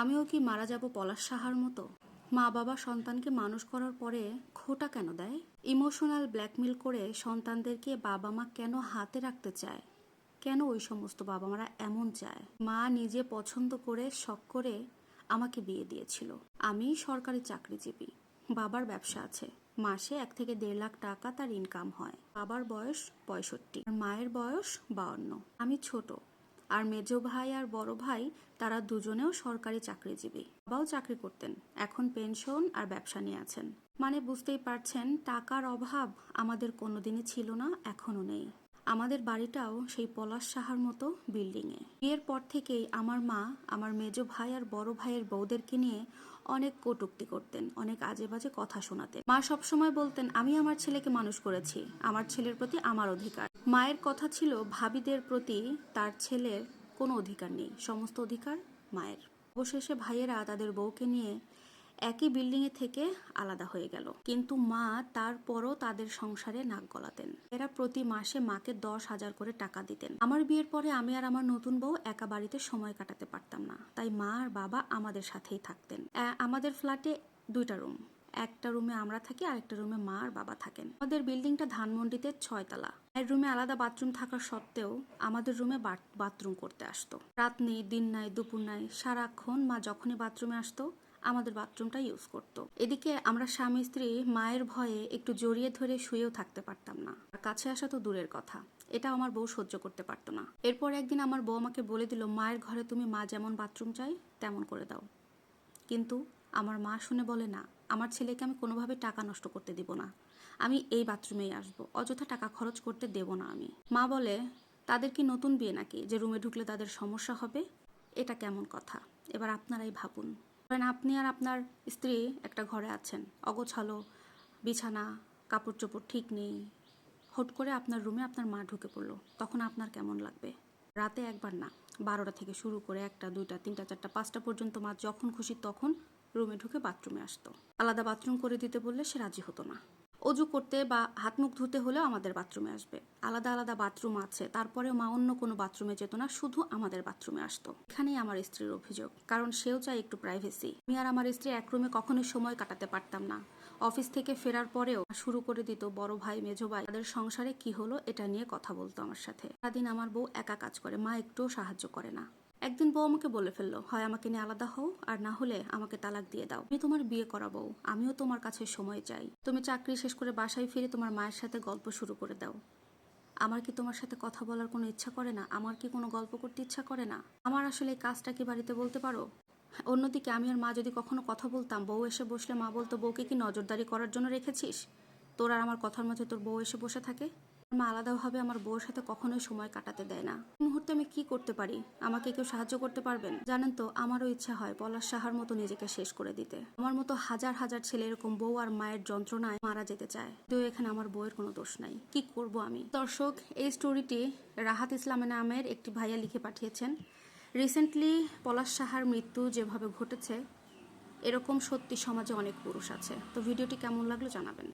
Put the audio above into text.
আমিও কি মারা যাব পলাশ সাহার মতো? মা বাবা সন্তানকে মানুষ করার পরে খোটা কেন দেয়? ইমোশনাল ব্ল্যাকমেল করে সন্তানদেরকে বাবা মা কেন হাতে রাখতে চায়? কেন ওই সমস্ত বাবা মারা এমন চায়? মা নিজে পছন্দ করে, শখ করে আমাকে বিয়ে দিয়েছিল। আমি সরকারি চাকরিজীবী। বাবার ব্যবসা আছে। মাসে এক থেকে দেড় লাখ টাকা তার ইনকাম হয়। বাবার বয়স পঁয়ষট্টি। মায়ের বয়স বাউন্ন। আমি ছোট। আর মেজ ভাই আর বড় ভাই, তারা দুজনেও সরকারি চাকরিজীবী। বাবাও চাকরি করতেন, এখন পেনশন আর ব্যবসা নিয়ে আছেন। মানে বুঝতেই পারছেন, টাকার অভাব আমাদের কোনোদিনই ছিল না, এখনও নেই। আমাদের বাড়িটাও সেই পলাশ সাহার মতো বিল্ডিংয়ে। বিয়ের পর থেকেই আমার মা, আমার মেজ ভাই আর বড় ভাইয়ের বউদেরকে নিয়ে অনেক কটুক্তি করতেন, অনেক আজে বাজে কথা শোনাতেন। মা সবসময় বলতেন, আমি আমার ছেলেকে মানুষ করেছি, আমার ছেলের প্রতি আমার অধিকার। মায়ের কথা ছিল, ভাবিদের প্রতি তার ছেলের কোনো অধিকার নেই, সমস্ত অধিকার মায়ের। অবশেষে ভাইয়েরা তাদের বউকে নিয়ে একই বিল্ডিংয়ে থেকে আলাদা হয়ে গেল। কিন্তু মা তারপরও তাদের সংসারে নাক গলাতেন। এরা প্রতি মাসে মাকে দশ হাজার করে টাকা দিতেন। আমার বিয়ের পরে আমি আর আমার নতুন বউ একা বাড়িতে সময় কাটাতে পারতাম না। তাই মা আর বাবা আমাদের সাথেই থাকতেন। আমাদের ফ্ল্যাটে দুইটা রুম। একটা রুমে আমরা থাকি আর একটা রুমে মা আর বাবা থাকেন। আমাদের বিল্ডিংটা ধানমন্ডিতে ছয়তলা। এর রুমে আলাদা বাথরুম থাকা সত্ত্বেও আমাদের রুমে বাথ- বাথরুম করতে আসতো। রাত নেই, দিন নাই, দুপুর নাই, সারাক্ষণ মা যখনই বাথরুমে আসতো আমাদের বাথরুমটা ইউজ করত। এদিকে আমরা স্বামী, স্ত্রী মায়ের ভয়ে একটু জড়িয়ে ধরে শুয়েও থাকতে পারতাম না। কাছে আসা তো দূরের কথা। এটা আমার বউ সহ্য করতে পারতো না। এরপর একদিন আমার বউ আমাকে বলে দিল, মায়ের ঘরে তুমি মা যেমন বাথরুম চাই তেমন করে দাও। কিন্তু আমার মা শুনে বলে, না, আমার ছেলেকে আমি কোনোভাবে টাকা নষ্ট করতে দিব না। আমি এই বাথরুমেই আসব। অযথা টাকা খরচ করতে দেব না আমি। মা বলে, তাদের কি নতুন বিয়ে নাকি? যে রুমে ঢুকলে তাদের সমস্যা হবে? এটা কেমন কথা? এবার আপনারাই ভাবুন। ধরেন আপনি আর আপনার স্ত্রী একটা ঘরে আছেন। অগোছালো, বিছানা কাপড় চোপড় ঠিক নেই। হট করে আপনার রুমে আপনার মা ঢুকে পড়ল। তখন আপনার কেমন লাগবে? রাতে একবার না, বারোটা থেকে শুরু করে একটা, দুইটা, তিনটা, চারটা, পাঁচটা পর্যন্ত মা যখন খুশি তখন রুমে ঢুকে বাথরুমে আসতো। আলাদা বাথরুম করে দিতে বললে সে রাজি হতো না। অজু করতে বা হাত মুখ ধুতে হলেও আমাদের বাথরুমে আসবে। আলাদা আলাদা বাথরুম আছে, তারপরেও মা অন্য কোনো বাথরুমে যেত না, শুধু আমাদের বাথরুমে আসতো। এখানেই আমার স্ত্রীর অভিযোগ, কারণ সেও চায় একটু প্রাইভেসি আমি আর আমার স্ত্রী এক রুমে কখনোই সময় কাটাতে পারতাম না। অফিস থেকে ফেরার পরেও শুরু করে দিত, বড় ভাই মেজো ভাই, তাদের সংসারে কি হলো এটা নিয়ে কথা বলতো আমার সাথে। সারাদিন আমার বউ একা কাজ করে, মা একটুও সাহায্য করে না। একদিন বউ আমাকে বলে ফেলল, হয় আমাকে নিয়ে আলাদা হও আর না হলে আমাকে তালাক দিয়ে দাও। আমি তোমার বিয়ে করাবো, আমিও তোমার কাছে সময় চাই। তুমি চাকরি শেষ করে বাসায় ফিরে তোমার মায়ের সাথে গল্প শুরু করে দাও। আমার কি তোমার সাথে কথা বলার কোনো ইচ্ছা করে না? আমার কি কোনো গল্প করতে ইচ্ছা করে না? আমার আসলে এই কাজটা কি বাড়িতে বলতে পারো? অন্যদিকে আমি আর মা যদি কখনো কথা বলতাম, বউ এসে বসলে মা বলতো, বউকে কি নজরদারি করার জন্য রেখেছিস? তোর আর আমার কথার মাঝে তোর বউ এসে বসে থাকে মা আলাদাভাবে আমার বউয়ের সাথে কখনোই সময় কাটাতে দেয় না। মুহূর্তে আমি কি করতে পারি? আমাকে কেউ সাহায্য করতে পারবেন? জানেন তো, আমারও ইচ্ছা হয় পলাশ সাহার মতো নিজেকে শেষ করে দিতে। আমার মতো হাজার হাজার ছেলে এরকম বউ আর মায়ের যন্ত্রণায় মারা যেতে চায়। কিন্তু এখানে আমার বউয়ের কোনো দোষ নাই। কি করব আমি? দর্শক, এই স্টোরিটি রাহাত ইসলাম নামের একটি ভাইয়া লিখে পাঠিয়েছেন। রিসেন্টলি পলাশ সাহার মৃত্যু যেভাবে ঘটেছে, এরকম সত্যি সমাজে অনেক পুরুষ আছে। তো ভিডিওটি কেমন লাগল জানাবেন।